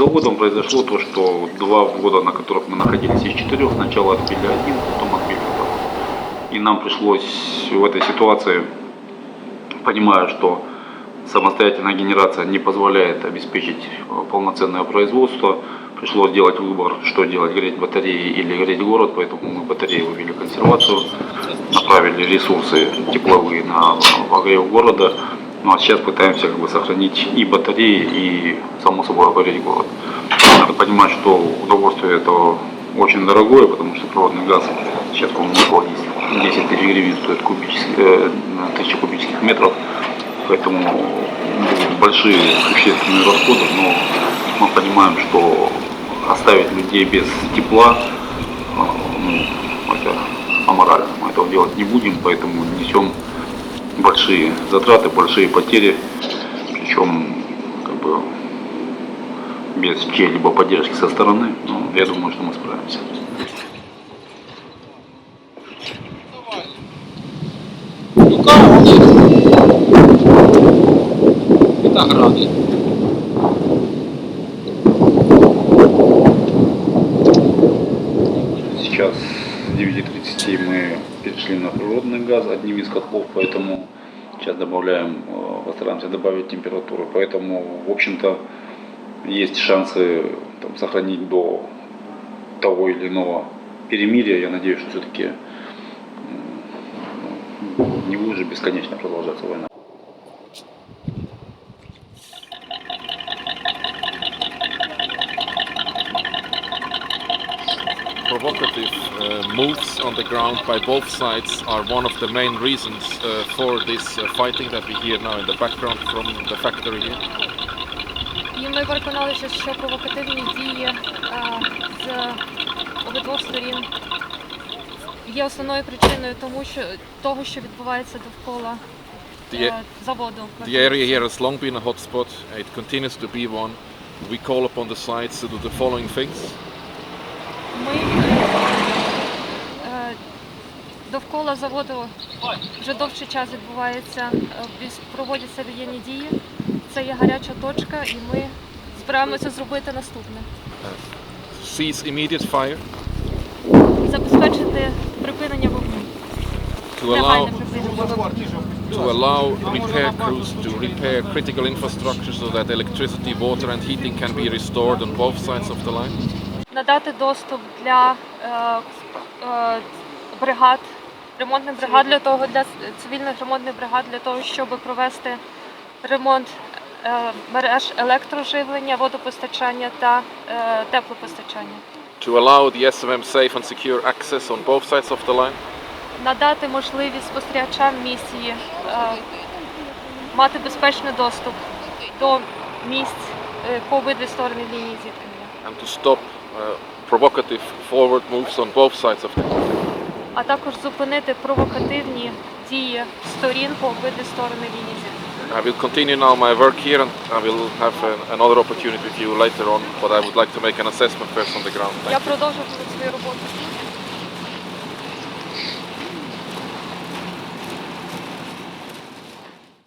заводом произошло то, что два ввода, на которых мы находились из четырех, сначала отбили один, потом отбили второй. И нам пришлось в этой ситуации, понимая, что самостоятельная генерация не позволяет обеспечить э, полноценное производство, пришлось делать выбор, что делать, греть батареи или греть город, поэтому мы батареи вывели консервацию, направили ресурсы тепловые на огрев города, ну а сейчас пытаемся как бы сохранить и батареи, и само собой огреть город. Надо понимать, что удовольствие это очень дорогое, потому что природный газ сейчас, по-моему, около 10, 10 тысяч гривен стоит кубический, э, кубических метров, поэтому будут большие существенные расходы, но мы понимаем, что оставить людей без тепла, э, ну, это аморально. Мы этого делать не будем, поэтому несем большие затраты, большие потери, причем как бы без чьей-либо поддержки со стороны. Но я думаю, что мы справимся. Виногради. Сейчас 9.30 мы перешли на природный газ одним из котлов, поэтому сейчас добавляем, э, постараемся добавить температуру. Поэтому, в общем-то, есть шансы там, сохранить до того или иного перемирия. Я надеюсь, что все-таки не будет же бесконечно продолжаться война. Provocative uh, moves on the ground by both sides are one of the main reasons uh, for this uh, fighting that we hear now in the background from the factory here. І ми переконалися, що провокативні дії е, з обидвох сторін є основною причиною тому, що того, що відбувається довкола The, е, заводу. the area here has long been a hotspot. It continues to be one. We call upon the sides to do the following things. Ми довкола заводу вже довший час відбувається, е, проводяться воєнні дії. Це є гаряча точка, і ми збираємося зробити наступне: Cease immediate fire забезпечити припинення вогню. to allow to allow repair crews to repair critical infrastructure so that electricity, water and heating can be restored on both sides of the line. надати доступ для е, е, бригад, ремонтних бригад для того, для цивільних ремонтних бригад для того, щоб провести ремонт е, мереж електроживлення, водопостачання та е, теплопостачання. To allow the SMM safe and secure access on both sides of the line. Надати можливість спостерігачам місії е, мати безпечний доступ до місць по обидві сторони лінії зіткнення. and to stop provocative forward moves on both sides of the а також зупинити провокативні дії сторін по обидві сторони лінії зіткнення. I will continue now my work here and I will have uh, another opportunity with you later on, but I would like to make an assessment first on the ground. Thank Я you. продовжую свою роботу.